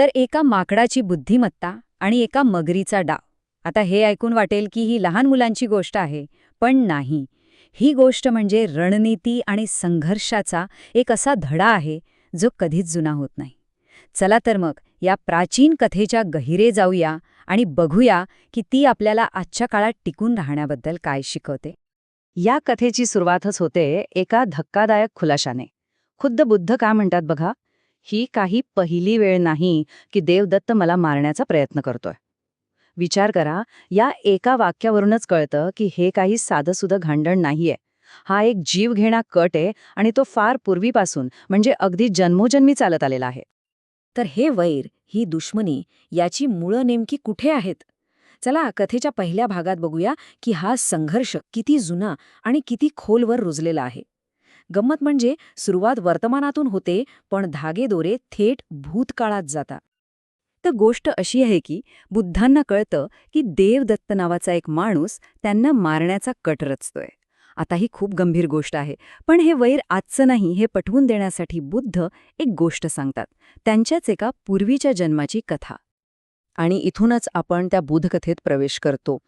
तर एका माकडाची बुद्धिमत्ता आणि एका मगरीचा डाव. आता हे ऐकून वाटेल की ही लहान मुलांची गोष्ट आहे पण नाही. ही गोष्ट म्हणजे रणनीती आणि संघर्षाचा एक असा धडा आहे जो कधीच जुना होत नाही. चला तर मग या प्राचीन कथेच्या गहिरे जाऊया आणि बघूया की ती आपल्याला आजच्या काळात टिकून राहण्याबद्दल काय शिकवते. या कथेची सुरुवातच होते एका धक्कादायक खुलाशाने. खुद्द बुद्ध का म्हणतात बघा? ही काही पहिली वेळ नाही की देवदत्त मला मारण्याचा प्रयत्न करतोय. विचार करा या एका वाक्यावरूनच कळतं की हे काही साधंसुधं घांडण नाहीये. हा एक जीवघेणा कट आहे आणि तो फार पूर्वीपासून म्हणजे अगदी जन्मोजन्मी चालत आलेला आहे. तर हे वैर ही दुश्मनी याची मुळं नेमकी कुठे आहेत? चला कथेच्या पहिल्या भागात बघूया की हा संघर्ष किती जुना आणि किती खोलवर रुजलेला आहे. गंमत म्हणजे सुरुवात वर्तमानातून होते पण धागेदोरे थेट भूतकाळात जातात. तर गोष्ट अशी आहे की बुद्धांना कळतं की देवदत्त नावाचा एक माणूस त्यांना मारण्याचा कट रचतोय. आता ही खूप गंभीर गोष्ट आहे पण हे वैर आजचं नाही हे पटवून देण्यासाठी बुद्ध एक गोष्ट सांगतात. त्यांच्याच एका पूर्वीच्या जन्माची कथा. आणि इथूनच आपण त्या बुधकथेत प्रवेश करतो.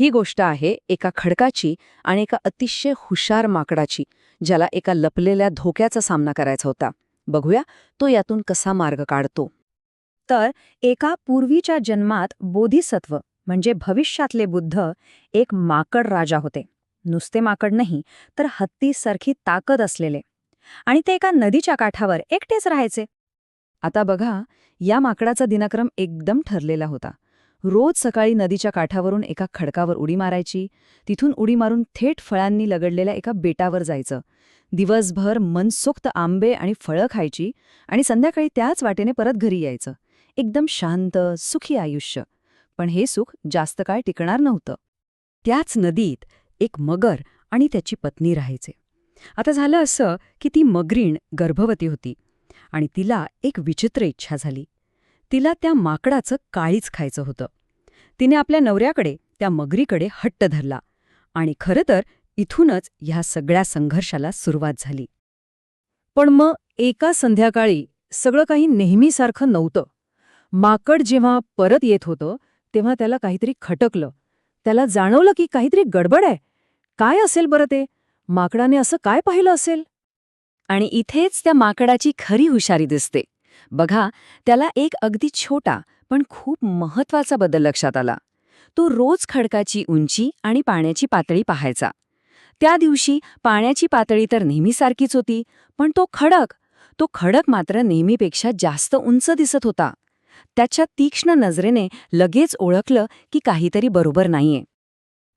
ही गोष्ट आहे एका खडकाची आणि एका अतिशय हुशार माकडाची. ज्याला एका लपलेल्या धोक्याचा सामना करायचा होता. बघूया तो यातून कसा मार्ग काढतो. तर एका पूर्वीच्या जन्मात बोधिसत्व म्हणजे भविष्यातले बुद्ध एक माकड राजा होते. नुसते माकड नाही तर हत्तीसारखी ताकद असलेले. आणि ते एका नदीच्या काठावर एकटेच राहायचे. आता बघा या माकडाचा दिनक्रम एकदम ठरलेला होता. रोज सकाळी नदीच्या काठावरून एका खडकावर उडी मारायची. तिथून उडी मारून थेट फळांनी लगडलेल्या एका बेटावर जायचं. दिवसभर मनसोक्त आंबे आणि फळं खायची आणि संध्याकाळी त्याच वाटेने परत घरी यायचं. एकदम शांत सुखी आयुष्य. पण हे सुख जास्त काळ टिकणार नव्हतं. त्याच नदीत एक मगर आणि त्याची पत्नी राहायचे. आता झालं असं की ती मगरीण गर्भवती होती आणि तिला एक विचित्र इच्छा झाली. तिला त्या माकडाचं काळीच खायचं होतं. तिने आपल्या नवऱ्याकडे त्या मगरीकडे हट्ट धरला आणि खरं तर इथूनच ह्या सगळ्या संघर्षाला सुरुवात झाली. पण मग एका संध्याकाळी सगळं काही नेहमीसारखं नव्हतं. माकड जेव्हा परत येत होतं तेव्हा त्याला काहीतरी खटकलं. त्याला जाणवलं की काहीतरी गडबड आहे. काय असेल बरं ते? माकडाने असं काय पाहिलं असेल? आणि इथेच त्या माकडाची खरी हुशारी दिसते. बघा त्याला एक अगदी छोटा पण खूप महत्त्वाचा बदल लक्षात आला. तो रोज खडकाची उंची आणि पाण्याची पातळी पाहायचा. त्या दिवशी पाण्याची पातळी तर नेहमीसारखीच होती पण तो खडक तो खडक मात्र नेहमीपेक्षा जास्त उंच दिसत होता. त्याच्या तीक्ष्ण नजरेने लगेच ओळखलं की काहीतरी बरोबर नाहीये.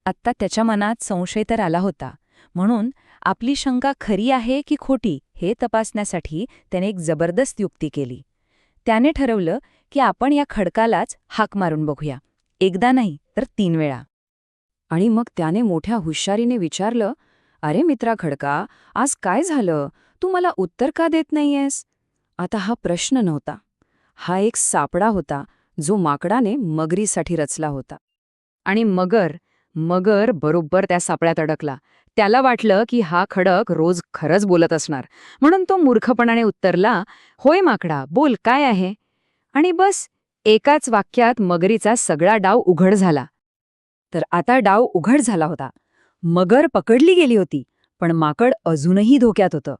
आत्ता त्याच्या मनात संशय तर आला होता म्हणून आपली शंका खरी आहे की खोटी? हे तपासण्यासाठी त्याने एक जबरदस्त युक्ती केली. त्याने ठरवलं की आपण या खडकालाच हाक मारून बघूया. एकदा नाही तर तीन वेळा. आणि मग त्याने मोठ्या हुशारीने विचारलं अरे मित्रा खडका आज काय झालं? तू मला उत्तर का देत नाहीयेस? आता हा प्रश्न नव्हता. हा एक सापडा होता जो माकडाने मगरीसाठी रचला होता. आणि मगर मगर बरोबर त्या सापड्यात अडकला. त्याला वाटलं की हा खडक रोज खरंच बोलत असणार. म्हणून तो मूर्खपणाने उत्तरला होय माकडा बोल काय आहे? आणि बस एकाच वाक्यात मगरीचा सगळा डाव उघड झाला. तर आता डाव उघड झाला होता. मगर पकडली गेली होती पण माकड अजूनही धोक्यात होतं.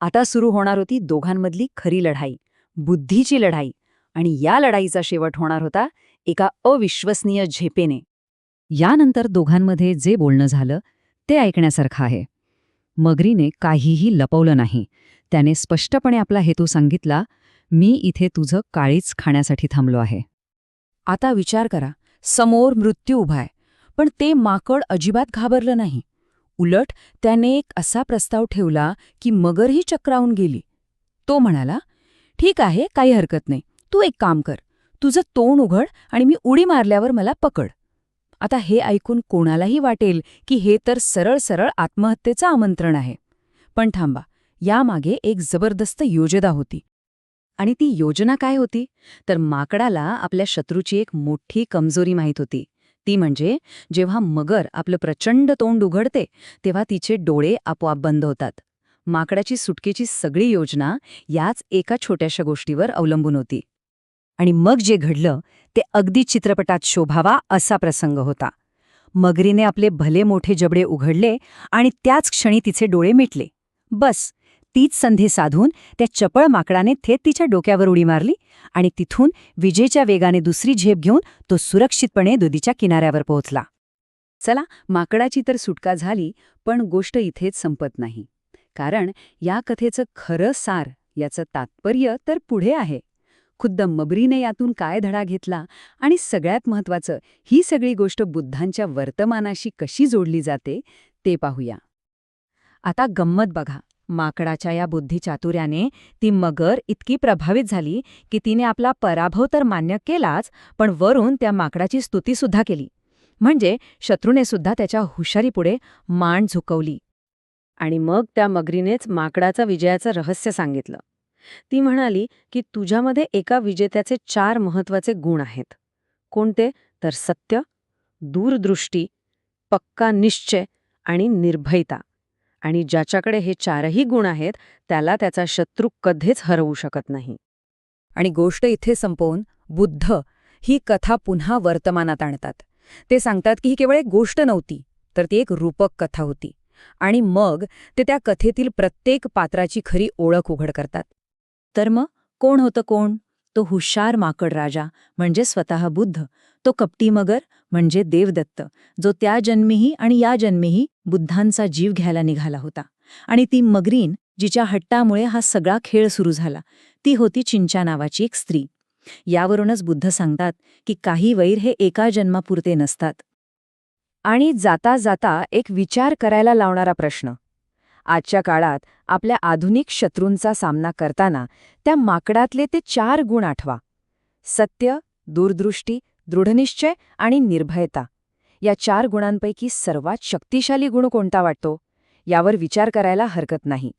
आता सुरू होणार होती दोघांमधली खरी लढाई बुद्धीची लढाई. आणि या लढाईचा शेवट होणार होता एका अविश्वसनीय झेपेने. यानंतर दोघांमध्ये जे बोलणं झालं ते ऐकण्यासारखं आहे. मगरीने काहीही लपवलं नाही. त्याने स्पष्टपणे आपला हेतू सांगितला मी इथे तुझं काळीच खाण्यासाठी थांबलो आहे. आता विचार करा समोर मृत्यू उभाय पण ते माकड अजिबात घाबरलं नाही. उलट त्याने एक असा प्रस्ताव ठेवला की मगरही चक्रावून गेली. तो म्हणाला ठीक आहे काही हरकत नाही. तू एक काम कर. तुझं तोंड उघड आणि मी उडी मारल्यावर मला पकड. आता हे ऐकून कोणालाही वाटेल की हे तर सरळ सरळ आत्महत्येचं आमंत्रण आहे. पण थांबा यामागे एक जबरदस्त योजना होती. आणि ती योजना काय होती? तर माकडाला आपल्या शत्रूची एक मोठी कमजोरी माहीत होती. ती म्हणजे जेव्हा मगर आपलं प्रचंड तोंड उघडते तेव्हा तिचे डोळे आपोआप बंद होतात. माकडाची सुटकेची सगळी योजना याच एका छोट्याशा गोष्टीवर अवलंबून होती. आणि मग जे घडलं ते अगदी चित्रपटात शोभावा असा प्रसंग होता. मगरीने आपले भले मोठे जबडे उघडले आणि त्याच क्षणी तिचे डोळे मिटले. बस तीच संधी साधून त्या चपळ माकडाने थेट तिच्या डोक्यावर उडी मारली आणि तिथून विजेच्या वेगाने दुसरी झेप घेऊन तो सुरक्षितपणे दुधीच्या किनाऱ्यावर पोहोचला. चला माकडाची तर सुटका झाली पण गोष्ट इथेच संपत नाही. कारण या कथेचं खरं सार याचं तात्पर्य तर पुढे आहे. खुद्द मबरीने यातून काय धडा घेतला आणि सगळ्यात महत्वाचं ही सगळी गोष्ट बुद्धांच्या वर्तमानाशी कशी जोडली जाते ते पाहूया. आता गंमत बघा. माकडाच्या या बुद्धिचातुर्याने ती मगर इतकी प्रभावित झाली की तिने आपला पराभव तर मान्य केलाच पण वरून त्या माकडाची स्तुतीसुद्धा केली. म्हणजे शत्रूने सुद्धा त्याच्या हुशारीपुढे मान झुकवली. आणि मग त्या मगरीनेच माकडाचा विजयाचं रहस्य सांगितलं. ती म्हणाली की तुझ्यामध्ये एका विजेत्याचे चार महत्त्वाचे गुण आहेत. कोणते? तर सत्य दूरदृष्टी पक्का निश्चय आणि निर्भयता. आणि ज्याच्याकडे हे चारही गुण आहेत त्याला त्याचा शत्रू कधीच हरवू शकत नाही. आणि गोष्ट इथे संपवून बुद्ध ही कथा पुन्हा वर्तमानात आणतात. ते सांगतात की ही केवळ एक गोष्ट नव्हती तर ती एक रूपक कथा होती. आणि मग ते त्या कथेतील प्रत्येक पात्राची खरी ओळख उघड करतात. तर मग कोण होतं कोण? तो हुशार माकड राजा म्हणजे स्वतः बुद्ध. तो कपटी मगर म्हणजे देवदत्त जो त्या जन्मीही आणि या जन्मीही बुद्धांचा जीव घ्यायला निघाला होता. आणि ती मगरीन जिच्या हट्टामुळे हा सगळा खेळ सुरू झाला ती होती चिंचा नावाची एक स्त्री. यावरूनच बुद्ध सांगतात की काही वैर हे एका जन्मापुरते नसतात. आणि जाता जाता एक विचार करायला लावणारा प्रश्न. आजच्या काळात आपल्या आधुनिक शत्रूंचा सामना करताना त्या माकडातले ते चार गुण आठवा. सत्य दूरदृष्टी दृढनिश्चय आणि निर्भयता. या चार गुणांपैकी सर्वात शक्तिशाली गुण कोणता वाटतो? यावर विचार करायला हरकत नाही.